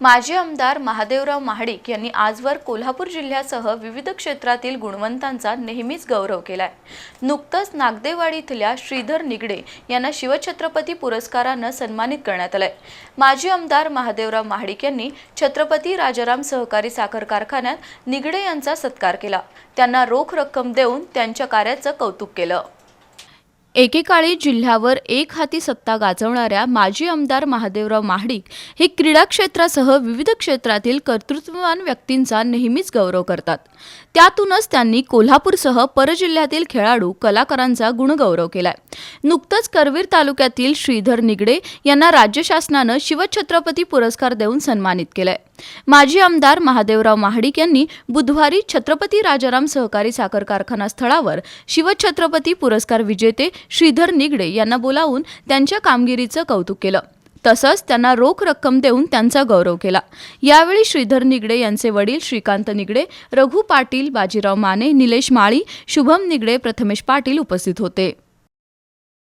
माजी आमदार महादेवराव महाडिक यांनी आजवर कोल्हापूर जिल्ह्यासह विविध क्षेत्रातील गुणवंतांचा नेहमीच गौरव केलाय. नुकतंच नागदेवाडी इथल्या श्रीधर निगडे यांना शिवछत्रपती पुरस्कारानं सन्मानित करण्यात आलंय. माजी आमदार महादेवराव महाडिक यांनी छत्रपती राजाराम सहकारी साखर कारखान्यात निगडे यांचा सत्कार केला. त्यांना रोख रक्कम देऊन त्यांच्या कार्याचं कौतुक केलं. एकेकाळी जिल्ह्यावर एक हाती सत्ता गाजवणाऱ्या माजी आमदार महादेवराव महाडिक हे क्रीडा क्षेत्रासह विविध क्षेत्रातील कर्तृत्ववान व्यक्तींचा नेहमीच गौरव करतात. त्यातूनच त्यांनी कोल्हापूरसह परजिल्ह्यातील खेळाडू कलाकारांचा गुणगौरव केलाय. नुकतंच करवीर तालुक्यातील श्रीधर निगडे यांना राज्य शासनानं शिवछत्रपती पुरस्कार देऊन सन्मानित केलाय. माजी आमदार महादेवराव महाडिक यांनी बुधवारी छत्रपती राजाराम सहकारी साखर कारखाना स्थळावर शिवछत्रपती पुरस्कार विजेते श्रीधर निगडे यांना बोलावून त्यांच्या कामगिरीचं कौतुक केलं. तसंच त्यांना रोख रक्कम देऊन त्यांचा गौरव केला. यावेळी श्रीधर निगडे यांचे वडील श्रीकांत निगडे रघु पाटील बाजीराव माने निलेश माळी शुभम निगडे प्रथमेश पाटील उपस्थित होते.